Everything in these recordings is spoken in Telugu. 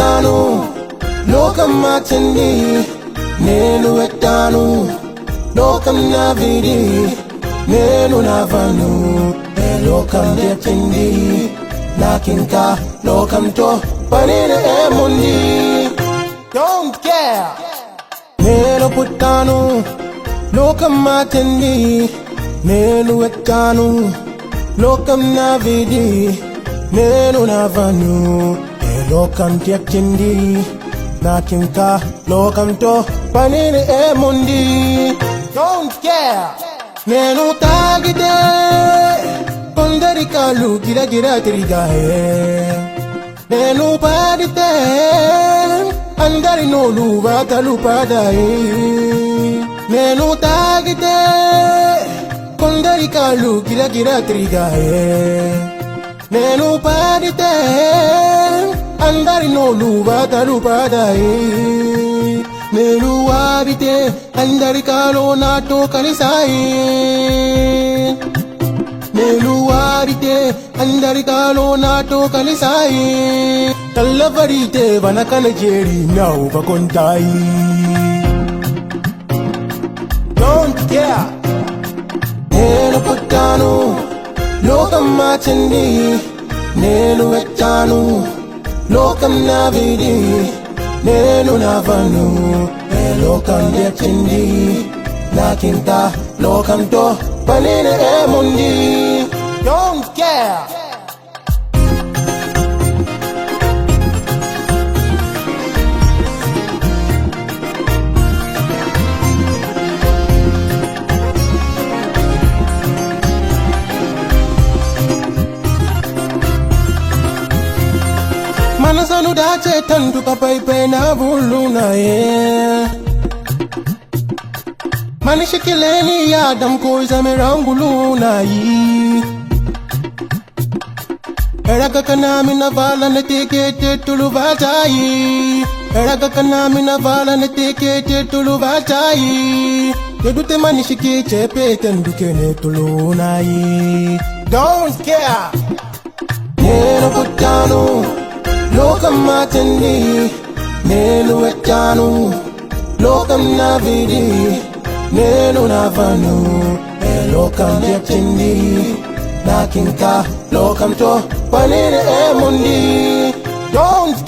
పుట్టాను లోకం మార్చింది నేను ఎట్టాను లోకం నా విడి నేను నవ్వను లోకం తెచ్చింది? నాకింకా లోకంతో పని ఏముంది? నేను పుట్టాను లోకం మార్చింది నేను వచ్చాను లోకం నా విధి నేను నవ్వను లోకం తెచ్చింది నాకింకా లోకంతో పనిని ఏముంది? డోంట్ కేర్ నేను తాగితే కొందరి కాళ్ళు గిరగిర తిరిగాయే. నేను పాడితే అందరి నోలు వాతలు పాడాయి. నేను తాగితే కొందరి కాళ్ళు గిరగిర తిరిగాయే. నేను పాడితే అందరి నోలు వాతలు పాడాయి నేను వాడితే అందరి కాలో నాతో కలిసాయి. నేను వాడితే అందరి కాలో నాతో కలిసాయి. తల్లబడితే వనకన చేడి నవ్వుకుంటాయి డోంట్ కేర్ నేను పుట్టాను లోకం మార్చింది నేను వచ్చాను. లోకం నా విడి నేను నవ్వను ఏ లోకం తెచ్చింది నాకింత లోకంతో పని ఏముంది డోంట్ కేర్ మనసును దాచే తండ్రుకపై పైన ఊళ్ళున్నాయే. మనిషికి లేని యాదం కోసమే రంగులు ఉన్నాయి ఎడగక నామిన వాళ్ళని తీకే చెట్టులు వాచాయి. ఎడగక నామిన వాళ్ళని తీకే చెట్టులు వాచాయి. ఎదుటి మనిషికి చెప్పే తందుకే నేతులు ఉన్నాయి డోంట్ కేర్ లోకం మార్చింది నేను వచ్చాను లోకం నా విడి నేను నవ్వను ఏ లోకం తెచ్చింది నాకింకా లోకంతో పని ఏముంది డోంట్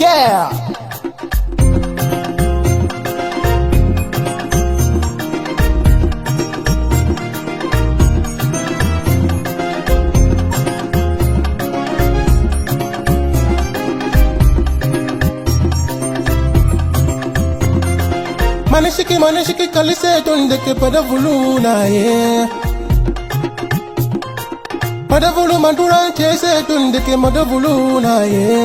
మనిషికి మనిషికి కలిసేటుండకి పదవులు నాయే. పదవులు మధుర చేసేటుండకి మదవులు నాయే.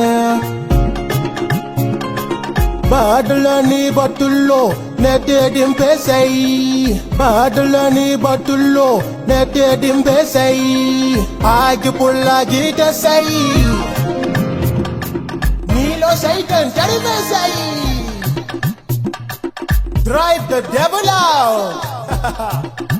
బాటలని బతుల్లో నెట్టే దింపేశాయి. బాటలని బతుల్లో నెట్టేటింపేశాయి ఆగి పుల్ల గీటసాయి నీలో సైతం చడిపేశాయి Drive the devil out!